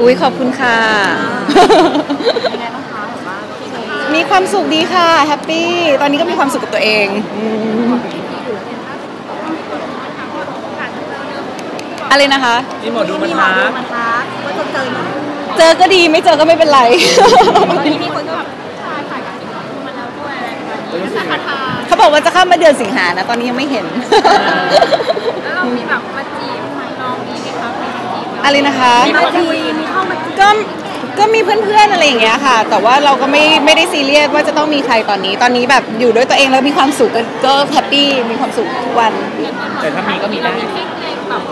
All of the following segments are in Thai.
อุ้ยขอบคุณค่ะยังไงบ้างคะแบบว่าที่นี่มีความสุขดีค่ะแฮปปี้ ตอนนี้ก็มีความสุขกับตัวเองอืมอะไรนะคะที่หมอดูมันมีหมอทัดูกมันทักว่าจะเจออยู่เจอก็ดีไม่เจอก็ไม่เป็นไรตอนนี้มีคนก็แบบชายฝ่ายการติดต่อมันแล้วด้วยอะไรแบบนี้สัมปทานเขาบอกว่าจะเข้ามาเดือนสิงหานะ ตอนนี้ยังไม่เห็น อะไรนะคะมีมาจีบมีเข้ามาจีบก็ก็มีเพื่อนๆอะไรอย่างเงี้ยค่ะ แต่ว่าเราก็ไม่ไม่ได้ซีเรียสว่าจะต้องมีใครตอนนี้ ตอนนี้แบบอยู่ด้วยตัวเองแล้วมีความสุขก็ก็แฮปปี้มีความสุขทุกวัน แต่ถ้ามีก็มีได้คิดในแบบ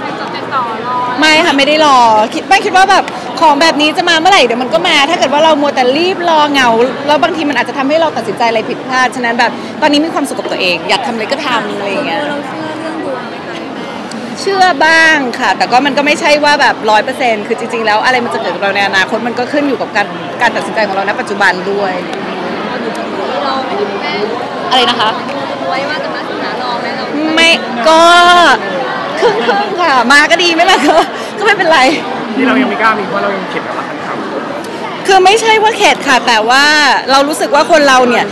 ใครจะไปต่อรอไม่ค่ะไม่ได้รอคิดไม่คิดว่าแบบของแบบนี้จะมาเมื่อไหร่เดี๋ยวมันก็มา ถ้าเกิดว่าเรามัวแต่รีบรอเหงาแล้วบางทีมันอาจจะทำให้เราตัดสินใจอะไรผิดพลาดฉะนั้นแบบตอนนี้มีความสุขกับตัวเอง อยากทำอะไรก็ทำอะไรอย่างเงี้ย เชื่อบ้างค่ะ แต่ก็มันก็ไม่ใช่ว่าแบบร้อยเปอร์เซ็นต์คือจริงๆแล้วอะไรมันจะเกิดกับเราในอนาคตมันก็ขึ้นอยู่กับการการตัดสินใจของเราณปัจจุบันด้วยรอไหมแม่อะไรนะคะไว้ว่าจะมาสิงหารอไหมเราไม่ก็ครึ่งครึ่งๆค่ะ มาก็ดีไม่มาก็ก็ไม่เป็นไรที่เรายังไม่กล้ามีเพราะเรายังเข็ดกับรักคำคือไม่ใช่ว่าเข็ดค่ะ แต่ว่าเรารู้สึกว่าคนเราเนี่ย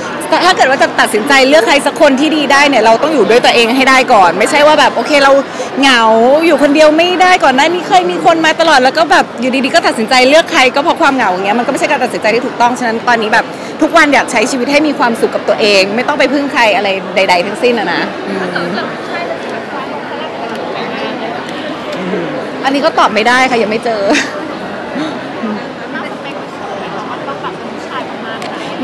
ถ้าเกิดว่าจะตัดสินใจเลือกใครสักคนที่ดีได้เนี่ยเราต้องอยู่ด้วยตัวเองให้ได้ก่อน ไม่ใช่ว่าแบบโอเคเราเหงาอยู่คนเดียวไม่ได้ก่อนหน้านี้เคยมีคนมาตลอดแล้วก็แบบอยู่ดีๆก็ตัดสินใจเลือกใครก็เพราะความเหงาอย่างเงี้ยมันก็ไม่ใช่การตัดสินใจที่ถูกต้องฉะนั้นตอนนี้แบบทุกวันอยากใช้ชีวิตให้มีความสุขกับตัวเอง ไม่ต้องไปพึ่งใครอะไรใด ๆ ทั้งสิ้นอะนะอันนี้ก็ตอบไม่ได้ค่ะยังไม่เจอ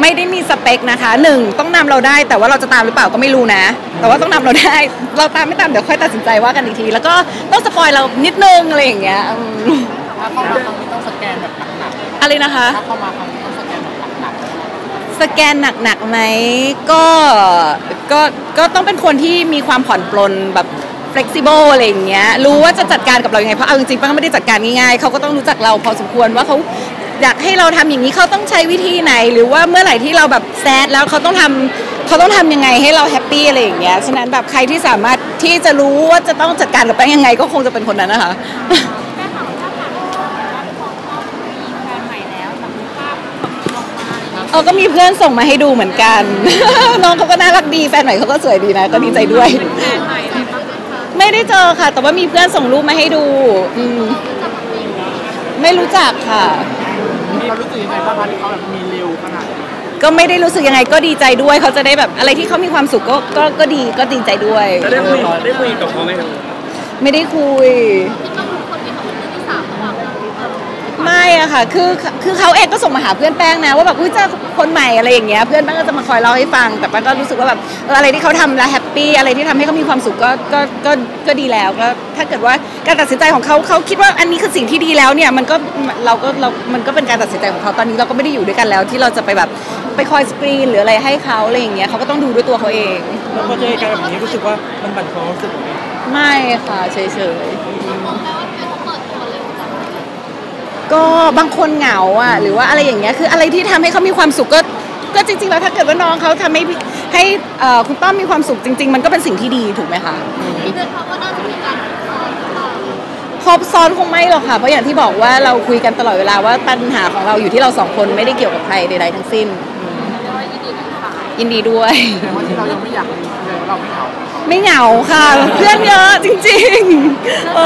ไม่ได้มีสเปคนะคะหนึ่งต้องนำเราได้แต่ว่าเราจะตามหรือเปล่าก็ไม่รู้นะ แต่ว่าต้องนำเราได้ เราตามไม่ตามเดี๋ยวค่อยตัดสินใจว่ากันอีกที แล้วก็ต้องสปอยเรานิดนึงอะไรอย่างเงี้ยอืมถ้าเข้ามาครั้งนี้ต้องสแกนแบบหนักอะไรนะคะๆถ้าเข้ามาครั้งนี้ต้องสแกนแบบหนักสแกนหนักๆไหมก็ก็ก็ต้องเป็นคนที่มีความผ่อนปลนแบบ flexible อะไรอย่างเงี้ยรู้ว่าจะจัดการกับเรายังไงเพราะเอาจริงๆป้าก็ไม่ได้จัดการง่ายๆเขาก็ต้องรู้จักเราพอสมควรว่าเขา อยากให้เราทำอย่างนี้เขาต้องใช้วิธีไหน หรือว่าเมื่อไหร่ที่เราแบบแซดแล้วเขาต้องทำเขาต้องทำยังไงให้เราแฮปปี้อะไรอย่างเงี้ยฉะนั้นแบบใครที่สามารถที่จะรู้ว่าจะต้องจัดการกับแป้งยังไงก็คงจะเป็นคนนั้นนะคะแม่ถามว่าผ่านว่าของพ่อมีแฟนใหม่แล้วแต่ภาพลงมาอะไรอย่างเงี้ยเออก็มีเพื่อนส่งมาให้ดูเหมือนกัน น้องเขาก็น่ารักดีแฟนใหม่เขาก็สวยดีนะ ก็ดีใจด้วยแฟนใหม่เลยมั้งคะไม่ได้เจอค่ะ แต่ว่ามีเพื่อนส่งรูปมาให้ดู อืมไม่รู้จักค่ะๆ เรารู้สึกยังไงบ้างคะที่เขาแบบมีเร็วขนาดนี้ก็ไม่ได้รู้สึกยังไงก็ดีใจด้วยเขาจะได้แบบอะไรที่เขามีความสุขก็ก็ก็ดีก็ดีใจด้วย แล้วได้คุยได้คุยกับเขาไหมครับไม่ได้คุยไม่อะค่ะ คือ คือเขาเองก็ส่งมาหาเพื่อนแป้งนะว่าแบบอุ้ยเจอคนใหม่อะไรอย่างเงี้ยเพื่อนแป้งก็จะมาคอยเล่าให้ฟัง แต่แป้งก็รู้สึกว่าแบบเอออะไรที่เขาทำแล้วแฮปปี้อะไรที่ทำให้เขามีความสุขก็ก็ก็ก็ดีแล้วก็ถ้าเกิดว่าการตัดสินใจของเขาเขาคิดว่าอันนี้คือสิ่งที่ดีแล้วเนี่ยมันก็เราก็เรา มันก็เป็นการตัดสินใจของเขาตอนนี้เราก็ไม่ได้อยู่ด้วยกันแล้ว ที่เราจะไปแบบไปคอยสกรีนหรืออะไรให้เขาอะไรอย่างเงี้ยเขาก็ต้องดูด้วยตัวเขาเองแล้วพอเจอเหตุการณ์แบบนี้รู้สึกว่ามันบั่นทอนรู้สึกไหมไม่ค่ะเฉยๆ ก็บางคนเหงาอะหรือว่าอะไรอย่างเงี้ยคืออะไรที่ทำให้เขามีความสุขก็ก็จริงๆแล้วถ้าเกิดว่าน้องเขาทำให้พี่ให้เอ่อคุณต้อมมีความสุขจริง ๆ มันก็เป็นสิ่งที่ดีถูกไหมคะครบซ้อนคงไม่หรอกค่ะเพราะอย่างที่บอกว่าเราคุยกันตลอดเวลาว่าปัญหาของเราอยู่ที่เราสองคนไม่ได้เกี่ยวกับใครใดๆทั้งสิ้นยินดีด้วยแต่ว่าที่เรายังไม่อยากมีเลยว่าเราไม่เอาไม่เหงาค่ะ เพื่อนเยอะจริงๆ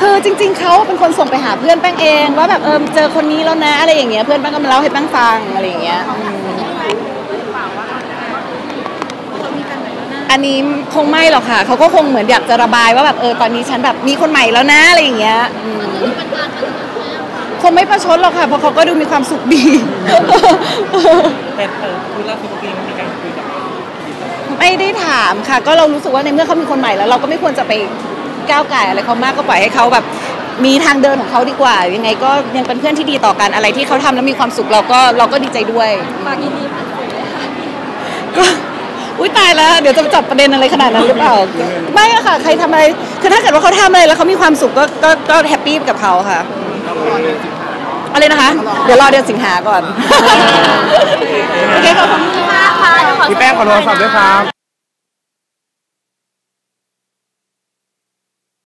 คือจริง ๆเขาเป็นคนส่งไปหาเพื่อนแป้งเอง ว่าแบบเออเจอคนนี้แล้วนะอะไรอย่างเงี้ยเพื่อนแป้งก็มาเล่าให้แป้งฟังอะไรอย่างเงี้ยอืมอันนี้คงไม่หรอกค่ะเขาก็คงเหมือนอยากจะระบายว่าแบบเออตอนนี้ฉันแบบมีคนใหม่แล้วนะอะไรอย่างเงี้ยอืมคงไม่ประชดหรอกค่ะเพราะเขาก็ดูมีความสุขดี แต่เออคือล่าสุดปีมันมีการคุยกับไม่ได้ถามค่ะ ก็เรารู้สึกว่าในเมื่อเขามีคนใหม่แล้ว เราก็ไม่ควรจะไป ก้าวไก่อะไรเขามากก็ปล่อยให้เขาแบบมีทางเดินของเขาดีกว่า ยังไงก็ยังเป็นเพื่อนที่ดีต่อกันอะไรที่เขาทำแล้วมีความสุขเราก็เราก็ดีใจด้วย ฝากยินดีผ่านสื่อเลยค่ะก็อุ้ยตายแล้วเดี๋ยวจะจับประเด็นอะไรขนาดนั้นหรือเปล่า ไม่อะค่ะ ใครทำอะไรคือถ้าเกิดว่าเขาทำอะไรแล้วเขามีความสุขก็ก็ก็แฮปปี้กับเขาค่ะอะไรนะคะ เดี๋ยวรอเดือนสิงหาก่อน โอเคขอบคุณค่ะพี่แป้งขอโทรศัพท์ด้วยครับ